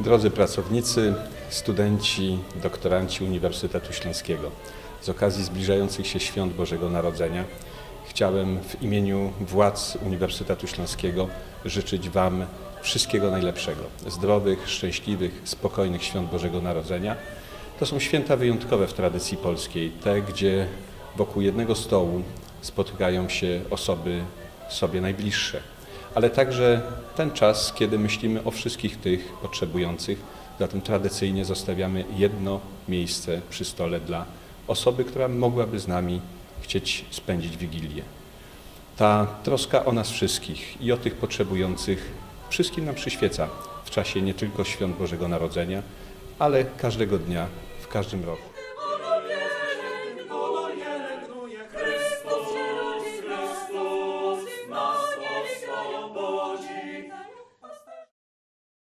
Drodzy pracownicy, studenci, doktoranci Uniwersytetu Śląskiego, z okazji zbliżających się świąt Bożego Narodzenia chciałem w imieniu władz Uniwersytetu Śląskiego życzyć Wam wszystkiego najlepszego. Zdrowych, szczęśliwych, spokojnych świąt Bożego Narodzenia. To są święta wyjątkowe w tradycji polskiej, te, gdzie wokół jednego stołu spotykają się osoby sobie najbliższe ale także ten czas, kiedy myślimy o wszystkich tych potrzebujących. Zatem tradycyjnie zostawiamy jedno miejsce przy stole dla osoby, która mogłaby z nami chcieć spędzić Wigilię. Ta troska o nas wszystkich i o tych potrzebujących wszystkim nam przyświeca w czasie nie tylko świąt Bożego Narodzenia, ale każdego dnia, w każdym roku.